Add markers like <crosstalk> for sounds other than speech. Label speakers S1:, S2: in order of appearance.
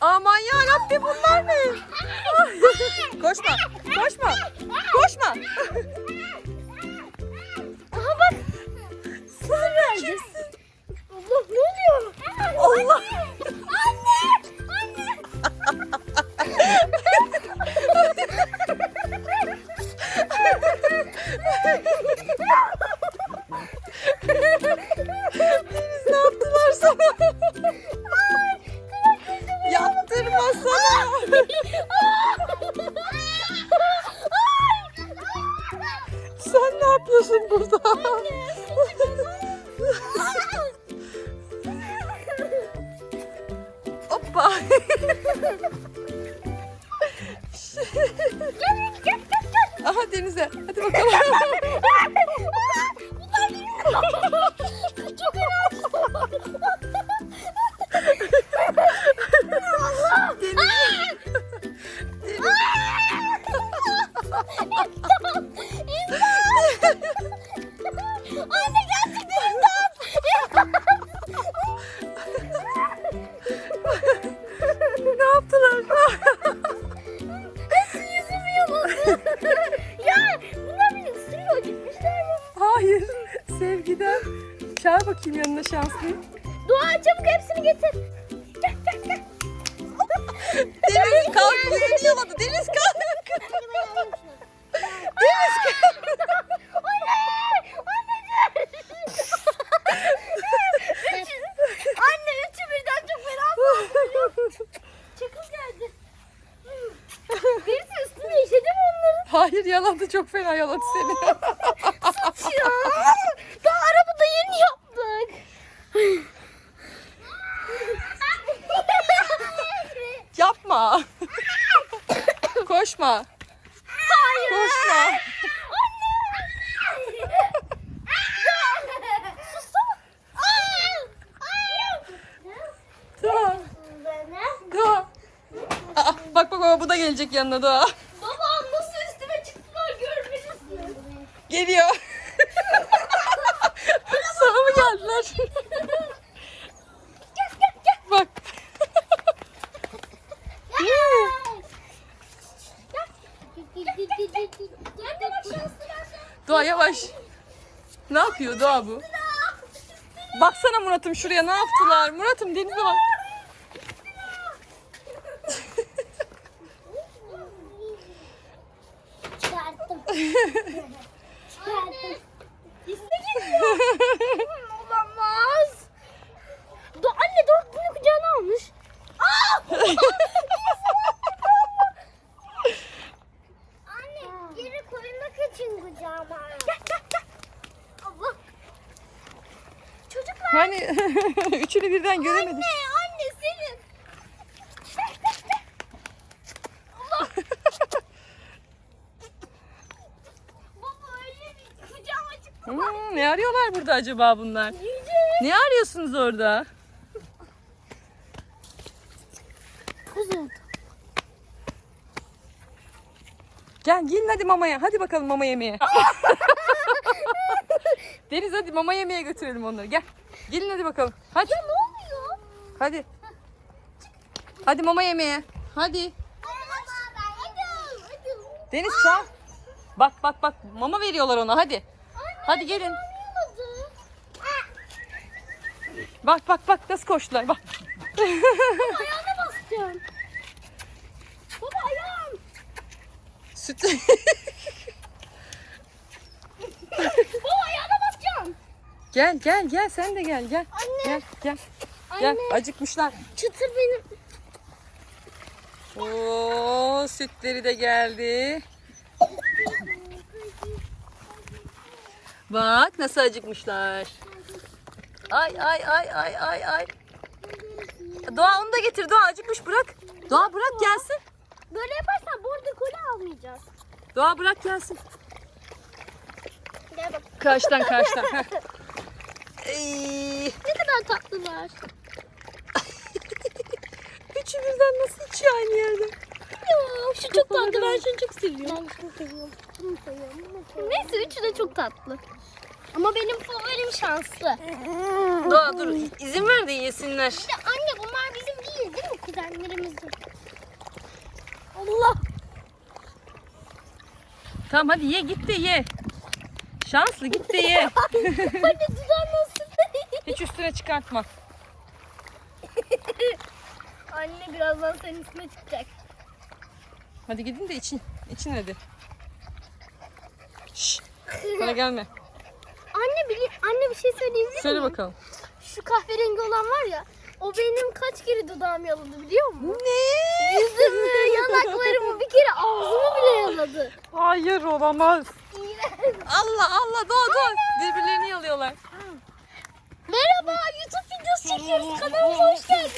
S1: Aman ya Rabbi bunlar ne? Koşma, koşma, koşma.
S2: Aha bak.
S1: Sen neredesin?
S2: Allah ne oluyor?
S1: Allah.
S2: Anne! Anne!
S1: Deniz <laughs> yapıyorsun burada? Hoppa. Aha denize. Hadi bakalım.
S2: Çok Anne <laughs>
S1: bakayım yanına şanslıyı.
S2: Dua çabuk hepsini getir. Gel gel gel.
S1: Deniz kalk yüzünü yaladı. Deniz kalk. Deniz kalk.
S2: Anne üçü birden çok fena Çakıl geldi. Birisi üstüne işedi mi onların?
S1: Hayır yaladı çok fena yaladı seni.
S2: Ya.
S1: Yapma. <laughs> Koşma.
S2: Hayır.
S1: Koşma. Aa, bak bak bak bu da gelecek yanına Doğa.
S2: Babam nasıl üstüme çıktılar görmelisin.
S1: Geliyor. Sana mı geldiler? Bak.
S2: Anne bak şanslı ben
S1: Doğa yavaş. Ne yapıyor Doğa bu? Baksana Murat'ım şuraya ne yaptılar? Murat'ım denize bak.
S2: Çıkarttım. Çıkarttım. İste geliyor. Olamaz. Do anne dur bunu kucağına almış. anne geri koymak için kucağıma. Gel gel gel. Allah.
S1: Hani <laughs> üçünü birden göremedik.
S2: Anne anne senin. Allah. <laughs> Baba öyle bir kucağıma çıktı.
S1: Hmm, ne arıyorlar burada acaba bunlar? Ne arıyorsunuz orada?
S2: Kuzum.
S1: Gel gelin hadi mamaya. Hadi bakalım mama yemeye. <laughs> Deniz hadi mama yemeye götürelim onları. Gel. Gelin hadi bakalım. Hadi.
S2: Ne oluyor?
S1: Hadi. Hadi mama yemeye. Hadi. Deniz çağır. Bak bak bak mama veriyorlar ona hadi. Hadi gelin. Bak bak bak nasıl koştular bak.
S2: Ayağına basacağım. Baba ayağım.
S1: Süt. <laughs>
S2: Baba ayağına basacağım.
S1: Gel gel gel sen de gel gel.
S2: Anne.
S1: Gel gel. Gel
S2: Anne.
S1: acıkmışlar.
S2: Çıtır benim.
S1: Oo sütleri de geldi. Bak nasıl acıkmışlar. Ay ay ay ay ay ay. Doğa onu da getir. Doğa acıkmış bırak. Doğa bırak gelsin.
S2: Böyle yaparsan border collie almayacağız.
S1: Doğa bırak gelsin.
S2: Gel bak.
S1: Karşıdan karşıdan. <laughs>
S2: kadar tatlılar. <laughs>
S1: Üçü birden nasıl içiyor aynı yerde?
S2: Ya şu çok tatlı. Ben şunu çok seviyorum. Ben şunu seviyorum. Neyse üçü de çok tatlı. Ama benim favorim şanslı. <laughs>
S1: Doğa dur izin ver de yesinler.
S2: İşte anne bunlar bizim değil değil mi kuzenlerimizin? Allah.
S1: Tamam hadi ye git de ye. Şanslı git de ye. <laughs>
S2: anne düzen nasıl?
S1: Hiç üstüne çıkartma. <laughs>
S2: Anne birazdan senin üstüne çıkacak.
S1: Hadi gidin de için. için hadi. Şşş. <laughs> Bana gelme.
S2: Anne bili anne bir şey söyleyebilir
S1: Söyle
S2: miyim?
S1: bakalım.
S2: Şu kahverengi olan var ya. O benim kaç kere dudağımı yaladı biliyor musun?
S1: Ne?
S2: Yüzümü, yanaklarımı bir kere ağzımı bile yaladı.
S1: Hayır olamaz. Allah Allah doğa doğa. Birbirlerini yalıyorlar.
S2: Merhaba YouTube videosu çekiyoruz. Kanalımıza hoş geldiniz.